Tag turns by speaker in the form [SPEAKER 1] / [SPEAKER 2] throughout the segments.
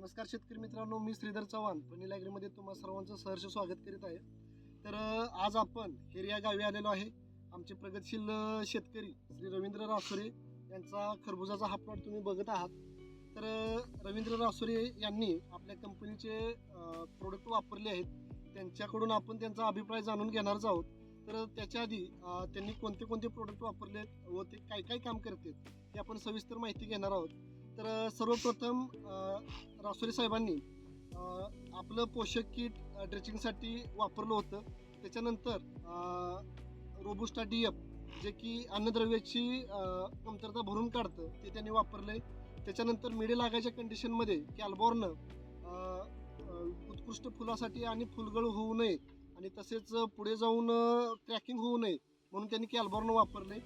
[SPEAKER 1] नमस्कार शेतकरी मित्रांनो मी श्रीधर चव्हाण पनील ॲग्रीमध्ये तुम्हा सर्वांचं सहर्ष स्वागत करीत आहे. तर आज आपण हेर या गावी आलेलो आहे. आमचे प्रगतशील शेतकरी श्री रवींद्र रासोरे यांचा खरबुजाचा हा प्लॉट तुम्ही बघत आहात. तर रवींद्र रासोरे यांनी आपल्या कंपनीचे प्रोडक्ट वापरले आहेत. त्यांच्याकडून आपण त्यांचा अभिप्राय जाणून घेणारच आहोत. तर त्याच्या आधी त्यांनी कोणते कोणते प्रोडक्ट वापरलेत व ते काय काय काम करतात ते आपण सविस्तर माहिती घेणार आहोत. तर सर्वप्रथम रासोरी साहेबांनी आपलं पोषक किट ड्रेचिंगसाठी वापरलं होतं. त्याच्यानंतर रोबुस्टा डी एफ जे की अन्नद्रव्याची कमतरता भरून काढतं ते त्यांनी वापरलं आहे त्याच्यानंतर मिडे लागायच्या कंडिशनमध्ये कॅल्बॉर्न उत्कृष्ट फुलासाठी आणि फुलगळ होऊ नये आणि तसेच पुढे जाऊन क्रॅकिंग होऊ नये म्हणून त्यांनी कॅल्बॉर्न वापरले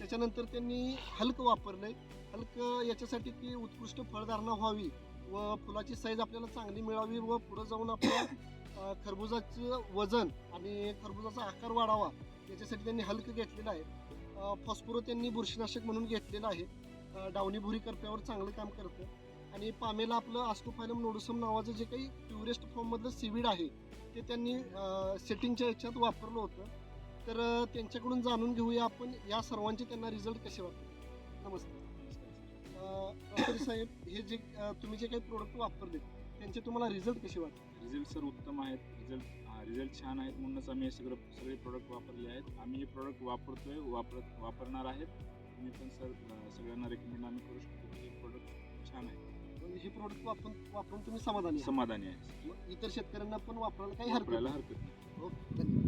[SPEAKER 1] त्याच्यानंतर त्यांनी हलकं वापरलंय. हलकं याच्यासाठी की उत्कृष्ट फळधारणा व्हावी व फुलाची साईज आपल्याला चांगली मिळावी व पुढे जाऊन आपल्या खरबुजाचं वजन आणि खरबुजाचा आकार वाढावा याच्यासाठी त्यांनी हलकं घेतलेलं आहे. फॉस्फोरो त्यांनी बुरशीनाशक म्हणून घेतलेलं आहे. डावणी भुरी करप्यावर चांगलं काम करतं. आणि पामेला आपलं आस्टोफायलम नोडुसम नावाचं जे काही प्युरेस्ट फॉर्ममधलं सिविड आहे ते त्यांनी सेटिंगच्या याच्यात वापरलं होतं. तर त्यांच्याकडून जाणून घेऊया आपण या सर्वांचे त्यांना रिझल्ट कसे वाटले. नमस्ते डॉक्टर साहेब हे जे तुम्ही जे काही प्रोडक्ट वापरले त्यांचे तुम्हाला रिझल्ट कसे वाटले?
[SPEAKER 2] रिझल्ट सर उत्तम आहेत. रिझल्ट रिझल्ट छान आहेत म्हणूनच आम्ही हे सगळं सगळे प्रोडक्ट वापरले आहेत. आम्ही हे प्रोडक्ट वापरतोय वापरत वापरणार आहेत. तुम्ही पण सर सगळ्यांना रेकमेंड आम्ही करू शकतो हे प्रोडक्ट छान आहे.
[SPEAKER 1] हे प्रोडक्ट वापरून वापरून तुम्ही समाधानी.
[SPEAKER 2] समाधानी आहे.
[SPEAKER 1] इतर शेतकऱ्यांना पण वापरायला काही हरकत
[SPEAKER 2] वापरायला
[SPEAKER 1] नाही.
[SPEAKER 2] हरकत नाही.
[SPEAKER 1] ओके धन्यवाद.